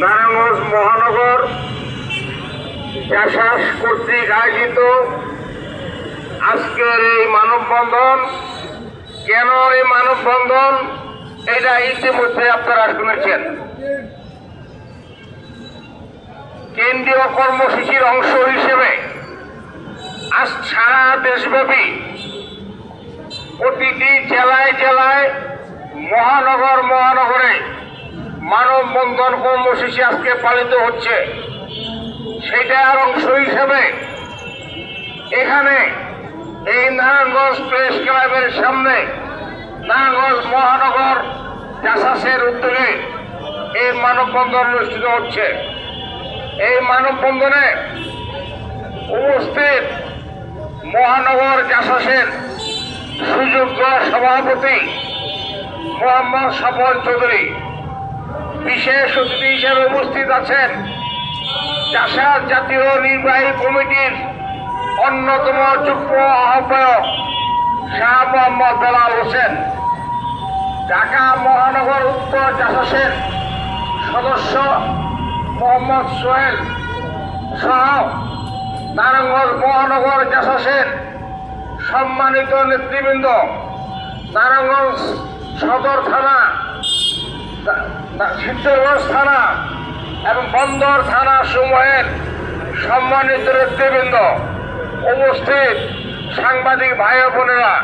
নারায়ণগঞ্জ মহানগর চাষাস কর্তৃক আয়োজিত আজকের এই মানববন্ধন। কেন এই মানববন্ধন? এটা ইতিমধ্যে আপনারা শুনেছেন। কেন্দ্রীয় কর্মসূচির অংশ হিসেবে আজ সারা দেশব্যাপী প্রতিটি জেলায় জেলায় মহানগর, মহানগরে মানববন্ধন কর্মসূচি আজকে পালিত হচ্ছে। সেটার অংশ হিসেবে এখানে এই নারায়ণগঞ্জ প্রেস ক্লাবের সামনে নারায়ণগঞ্জ মহানগর চাষাসের উদ্যোগে এই মানববন্ধন অনুষ্ঠিত হচ্ছে। এই মানববন্ধনে উপস্থিত মহানগর চাষাসের সুযোগ্য সভাপতি মোহাম্মদ সফল চৌধুরী। বিশেষ অতিথি হিসেবে উপস্থিত আছেন চাষার জাতীয় নির্বাহী কমিটির অন্যতম যুগ্ম আহ্বায়ক শাহ মোহাম্মদ বেলাল হোসেন। ঢাকা মহানগর উত্তর চাষাসের সদস্য মোহাম্মদ সোহেল সহ নারায়ণগঞ্জ মহানগর চাষাসের সম্মানিত নেতৃবৃন্দ, নারায়ণগঞ্জ সদর থানা সিদ্ধগঞ্জ থানা এবং বন্দর থানা সমূহের সম্মানিত নেতৃবৃন্দ উপস্থিত সাংবাদিক ভাই বোনেরা,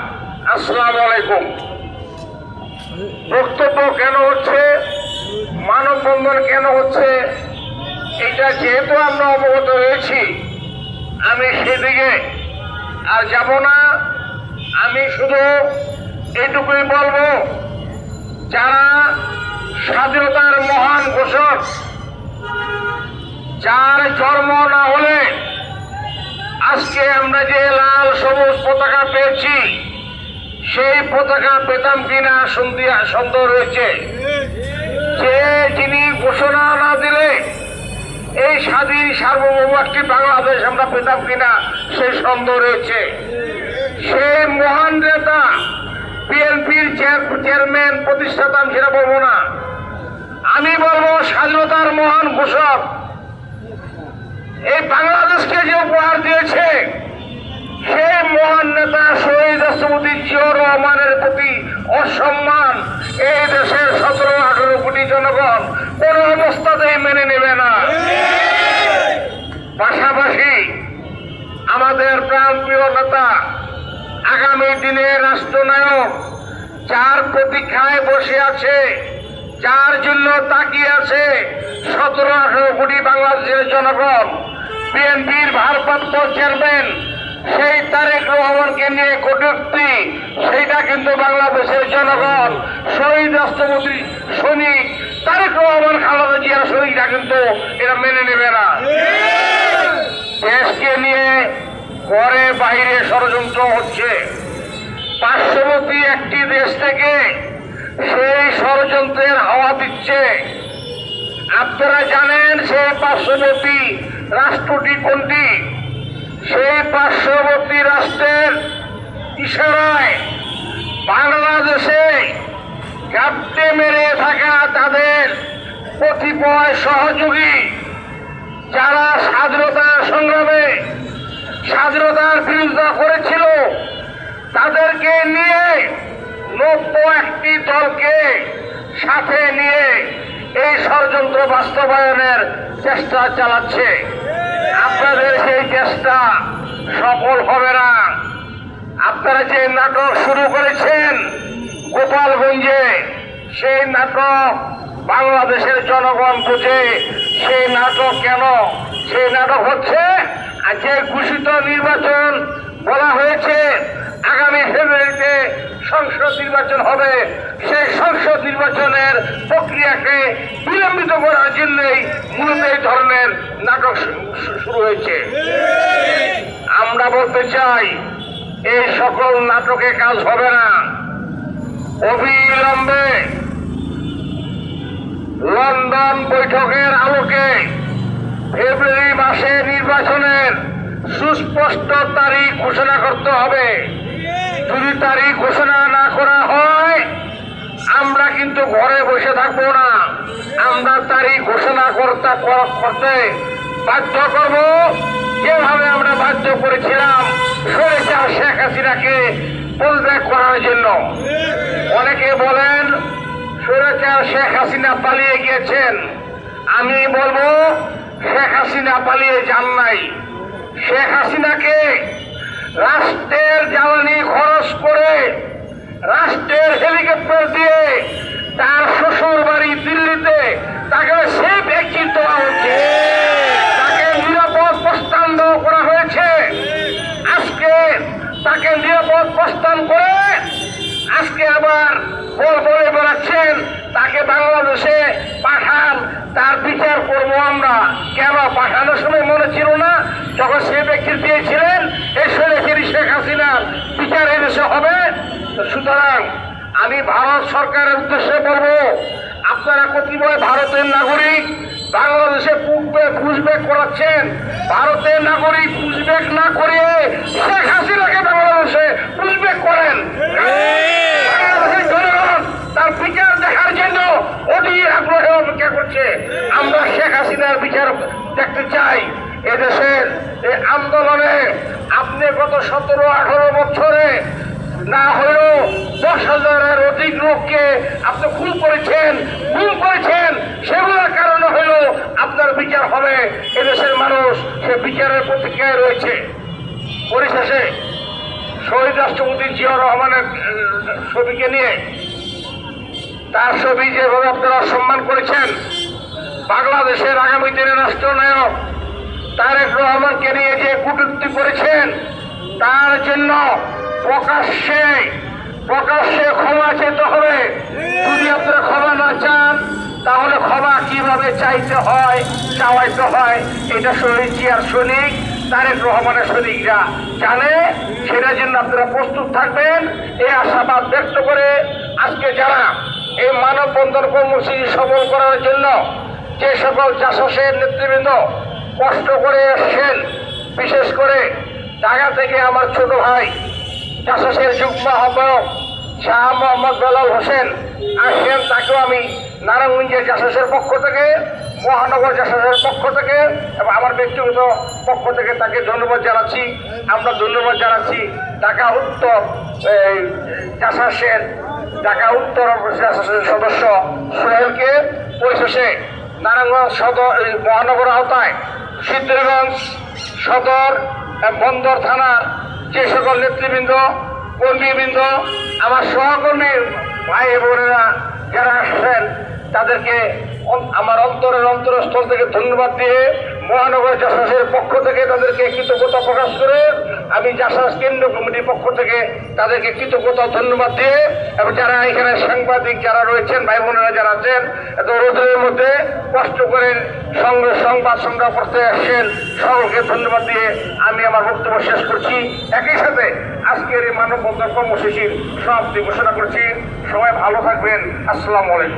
আসসালামু আলাইকুম। বক্তব্য কেন হচ্ছে? মানববন্ধন কেন হচ্ছে? এটা যেহেতু আমরা অবগত রয়েছি, আমি সেদিকে আর যাব না। আমি শুধু এইটুকুই বলব যারা স্বাধীনতার মহান ঘোষক, যার জন্ম না হলে আজকে আমরা যে লাল সবুজ পতাকা পেয়েছি, সেই পতাকা পেতাম কিনা সন্দেহ রয়েছে। যে যিনি ঘোষণা না দিলে এই স্বাধীন সার্বভৌম একটি বাংলাদেশ আমরা পেতাম কিনা সেই সন্দেহ রয়েছে। সেই মহান নেতা বিএনপির চেয়ারম্যান প্রতিষ্ঠাতা আমি সেটা বলব না। আমি বলব স্বাধীনতার মহান ঘোষক। এই বাংলাদেশকে যে উপহার দিয়েছে সেই মহান নেতা শহীদ রাষ্ট্রপতি জিয়র রহমানের প্রতি অসম্মান। এই দেশের সতেরো, আঠারো কোটি জনগণ কোন অবস্থাতেই মেনে নেবে না। পাশাপাশি আমাদের প্রাণপ্রিয় নেতা আগামী দিনে রাষ্ট্রনায়ক যার প্রতীক্ষায় বসে আছে যার জন্য তাকিয়ে আছে সতেরো আঠারো কোটি বাংলাদেশের জনগণ বিএনপির ভারপ্রাপ্ত চেয়ারম্যান সেই তারেক রহমানকে নিয়ে কটূক্তি সেইটা কিন্তু বাংলাদেশের জনগণ শহীদ রাষ্ট্রপতি সৈনিক তারেক রহমান খালেদা জিয়ার শরীরটা কিন্তু এটা মেনে নেবে না। দেশকে নিয়ে ঘরে বাইরে ষড়যন্ত্র হচ্ছে। পার্শ্ববর্তী একটি দেশ থেকে সেই ষড়যন্ত্রের হাওয়া দিচ্ছে। আপনারা জানেন সেই পার্শ্ববর্তী রাষ্ট্রটি কোনটি? সেই পার্শ্ববর্তী রাষ্ট্রের ইশারায় বাংলাদেশে গাপটে মেরে থাকা তাদের কতিপয় সহযোগী, যারা স্বাধীনতা সংগ্রামে স্বাধীনতার বিরোধিতা করেছিল। তাদেরকে নিয়ে নব্য একটি দলকে সাথে নিয়ে এই ষড়যন্ত্র বাস্তবায়নের চেষ্টা চালাচ্ছে। আপনাদের সেই চেষ্টা সফল হবে না। আপনারা যে নাটক শুরু করেছেন গোপালগঞ্জে, সেই নাটক বাংলাদেশের জনগণ বুঝে সেই নাটক কেন? সেই নাটক হচ্ছে যে ঘোষিত নির্বাচন বলা হয়েছে, আগামী ফেব্রুয়ারিতে সংসদ নির্বাচন হবে। সেই সংসদ নির্বাচনের প্রক্রিয়াকে বিলম্বিত করার জন্যই মূলত এই ধরনের নাটক শুরু হয়েছে। আমরা বলতে চাই, এই সকল নাটকে কাজ হবে না। অবিলম্বে লন্ডন বৈঠকের আলোকে ফেব্রুয়ারি মাসে নির্বাচনের সুস্পষ্ট তারিখ ঘোষণা করতে হবে। যদি তারিখ ঘোষণা না করা হয়, আমরা কিন্তু ঘরে বসে থাকব না। আমরা তারিখ ঘোষণা করতে করতে বাধ্য করব। যেভাবে আমরা বাধ্য করেছিলাম সরেচার শেখ হাসিনাকে পদত্যাগ করার জন্য। অনেকে বলেন সরেচার শেখ হাসিনা পালিয়ে গিয়েছেন। আমি বলব হাসিনা পালিয়ে যান নাই। শেখ হাসিনাকে রাষ্ট্রের জ্বালানি খরচ করে রাষ্ট্রের হেলিকপ্টার দিয়ে তার শ্বশুর বাড়ি দিল্লিতে তাকে সে ব্যক্তির দেওয়া হচ্ছে। তাকে নিরাপদ প্রস্থান দেওয়া করা হয়েছে। আজকে তাকে নিরাপদ প্রস্থান করে আজকে আবার বল বেড়াচ্ছেন, তাকে বাংলাদেশে পাঠান তার বিচার করব আমরা। কেন? পাঠানোর সময় মনে ছিল না? যখন সে ব্যক্তির দিয়েছিলেন, এই শুনেছিলি শেখ হাসিনার বিচার এদেশে হবে। সুতরাং আমি ভারত সরকারের উদ্দেশ্যে বলব, আপনারা কতিপয় ভারতের নাগরিক বাংলাদেশে পুষবে পুষবেক করাচ্ছেন। ভারতের নাগরিক পুষবেক না করে শেখ হাসিনাকে বাংলাদেশে পুষবেক করেন বাংলাদেশের জনগণ তার বিচার দেখার জন্য অধীর আগ্রহে অপেক্ষা করছে আমরা শেখ হাসিনার বিচার দেখতে চাই। এদেশের এই আন্দোলনে আপনি গত সতেরো, আঠারো বছরে না হলেও দশ হাজারের অধিক লোককে আপনি খুন করেছেন খুন করেছেন, সেগুলোর কারণে হলো আপনার বিচার হবে। এদেশের মানুষ সে বিচারের প্রতিক্রিয়ায় রয়েছে। পরিশেষে শহীদ রাষ্ট্রপতি জিয়া রহমানের ছবিকে নিয়ে, তার ছবি যেভাবে আপনারা সম্মান করেছেন বাংলাদেশের আগামী দিনের রাষ্ট্রনায়ক তারেক রহমানকে নিয়ে যে কটূক্তি করেছেন, তার জন্য প্রকাশ্যে প্রকাশ্যে ক্ষমা চেতে হবে। যদি আপনারা ক্ষমা না চান, তাহলে ক্ষমা কীভাবে চাইতে হয়, চাওয়াইতে হয়, এটা শুনেছি আর সৈনিক, তারেক রহমানের সৈনিকরা জানে। সেটার জন্য আপনারা প্রস্তুত থাকবেন। এই আশাবাদ ব্যক্ত করে আজকে যারা এই মানব মানববন্ধন কর্মসূচি সফল করার জন্য যে সকল চাষাসের নেতৃবৃন্দ কষ্ট করে এসছেন বিশেষ করে ঢাকা থেকে আমার ছোট ভাই চাষাসের যুগ্ম আহ্বায়ক শাহ মোহাম্মদ বেলাল হোসেন আসছেন, তাকেও আমি নারায়ণগঞ্জের চাষাসের পক্ষ থেকে, মহানগর চাষাসের পক্ষ থেকে এবং আমার ব্যক্তিগত পক্ষ থেকে তাকে ধন্যবাদ জানাচ্ছি। আমরা ধন্যবাদ জানাচ্ছি ঢাকা উত্তর চাষাসের, ঢাকা উত্তর চাষাসের সদস্য সোহেলকে। পরিশেষে নারায়ণগঞ্জ সদর মহানগর আওতায় সিদ্ধিরগঞ্জ সদর বন্দর থানার যে সকল নেতৃবৃন্দ, কর্মীবৃন্দ, আমার সহকর্মী ভাই বোনেরা যারা আসছেন তাদেরকে আমার অন্তরের অন্তরস্থল থেকে ধন্যবাদ দিয়ে মহানগর জাসাসের পক্ষ থেকে তাদেরকে কৃতজ্ঞতা প্রকাশ করে আমি জাসাস কেন্দ্র কমিটির পক্ষ থেকে তাদেরকে কৃতজ্ঞতা ধন্যবাদ দিয়ে এবং যারা এখানে সাংবাদিক যারা রয়েছেন, ভাই বোনেরা যারা আছেন, এত রোদের মধ্যে কষ্ট করে সঙ্গে সংবাদ সংগ্রহ করতে আসছেন, সকলকে ধন্যবাদ দিয়ে আমি আমার বক্তব্য শেষ করছি। একই সাথে আজকের এই মানববন্ধন কর্মসূচির সমাপ্তি ঘোষণা করছি। সবাই ভালো থাকবেন। আসসালামু আলাইকুম।